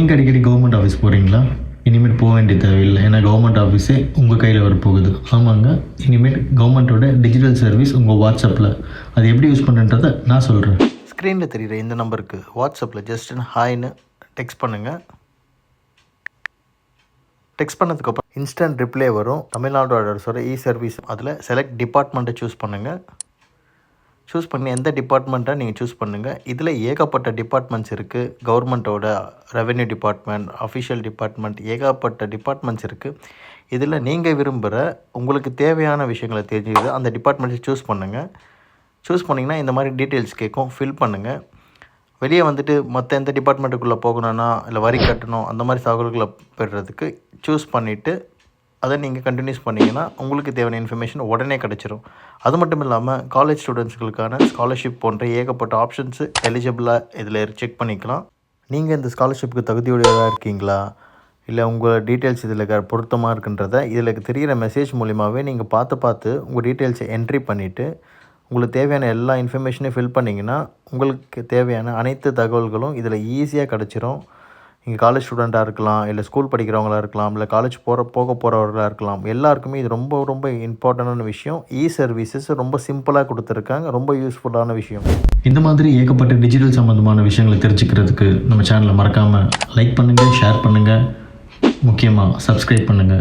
நீங்கள் அடிக்கடி government office போகிறீங்களா இனிமேல் போக வேண்டிய தேவையில்லை. ஏன்னா கவர்மெண்ட் ஆஃபீஸே உங்கள் கையில் வரப்போகுது. ஆமாங்க. இனிமேல் கவர்மெண்ட்டோட டிஜிட்டல் சர்வீஸ் உங்கள் வாட்ஸ்அப்பில் அது எப்படி யூஸ் பண்ணுன்றதை நான் சொல்கிறேன் ஸ்க்ரீனில் தெரிகிற இந்த நம்பருக்கு வாட்ஸ்அப்பில் ஜஸ்ட் ஹாய்னு டெக்ஸ்ட் பண்ணுங்கள் டெக்ஸ்ட் பண்ணதுக்கப்புறம் இன்ஸ்டன்ட் ரிப்ளை வரும். தமிழ்நாடு அரசோட இ சர்வீஸ் அதில் செலக்ட் டிபார்ட்மெண்ட்டை சூஸ் பண்ணுங்கள் சூஸ் பண்ணி எந்த டிபார்ட்மெண்ட்டை நீங்கள் சூஸ் பண்ணுங்கள் இதில் ஏகப்பட்ட டிபார்ட்மெண்ட்ஸ் இருக்குது கவர்மெண்ட்டோட ரெவென்யூ டிபார்ட்மெண்ட் அஃபிஷியல் டிபார்ட்மெண்ட் ஏகப்பட்ட டிபார்ட்மெண்ட்ஸ் இருக்குது இதில் நீங்கள் விரும்புகிற உங்களுக்கு தேவையான விஷயங்களை தெரிஞ்சுக்கிது அந்த டிபார்ட்மெண்ட்டை சூஸ் பண்ணுங்கள் சூஸ் பண்ணிங்கன்னா இந்த மாதிரி டீட்டெயில்ஸ் கேட்கும் ஃபில் பண்ணுங்கள் வெளியே வந்துட்டு மற்ற எந்த டிபார்ட்மெண்ட்டுக்குள்ளே போகணுன்னா இல்லை வரி கட்டணும் அந்த மாதிரி தகவல்களை பெறுறதுக்கு சூஸ் பண்ணிவிட்டு அதை நீங்கள் கண்டினியூஸ் பண்ணிங்கன்னா உங்களுக்கு தேவையான இன்ஃபர்மேஷன் உடனே கிடச்சிரும். அது மட்டும் இல்லாமல் காலேஜ் ஸ்டூடெண்ட்ஸ்களுக்கான ஸ்காலர்ஷிப் போன்ற ஏகப்பட்ட ஆப்ஷன்ஸு எலிஜிபிளாக இதில் செக் பண்ணிக்கலாம். நீங்கள் இந்த ஸ்காலர்ஷிப்புக்கு தகுதியுடையதாக இருக்கீங்களா? இல்லை உங்கள் டீட்டெயில்ஸ் இதில் பொருத்தமாக இருக்குன்றத இதில் தெரிகிற மெசேஜ் மூலிமாவே நீங்கள் பார்த்து பார்த்து உங்கள் டீட்டெயில்ஸை என்ட்ரி பண்ணிவிட்டு உங்களுக்கு தேவையான எல்லா இன்ஃபர்மேஷனையும் ஃபில் பண்ணிங்கன்னா உங்களுக்கு தேவையான அனைத்து தகவல்களும் இதில் ஈஸியாக கிடச்சிரும். நீங்கள் காலேஜ் ஸ்டூடெண்ட்டாக இருக்கலாம் இல்லை ஸ்கூல் படிக்கிறவங்களா இருக்கலாம் இல்லை காலேஜ் போகிற போக போகிறவர்களாக இருக்கலாம். எல்லாருக்குமே இது ரொம்ப ரொம்ப இம்பார்ட்டண்டான விஷயம். இ சர்வீசஸ் ரொம்ப சிம்பிளாக கொடுத்துருக்காங்க. ரொம்ப யூஸ்ஃபுல்லான விஷயம். இந்த மாதிரி ஏகப்பட்ட டிஜிட்டல் சம்மந்தமான விஷயங்களை தெரிஞ்சுக்கிறதுக்கு நம்ம சேனலை மறக்காமல் லைக் பண்ணுங்கள் ஷேர் பண்ணுங்கள் முக்கியமாக சப்ஸ்கிரைப் பண்ணுங்கள்